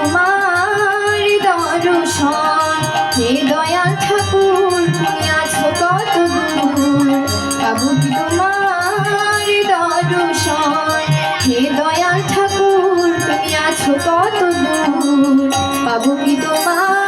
তোমার দর্শন। হে দয়াল ঠাকুর, তুমি আছো কত দূর। কি তোমার দর্শন? হে দয়াল ঠাকুর, তুমি আছো কত পাবো কি তোমার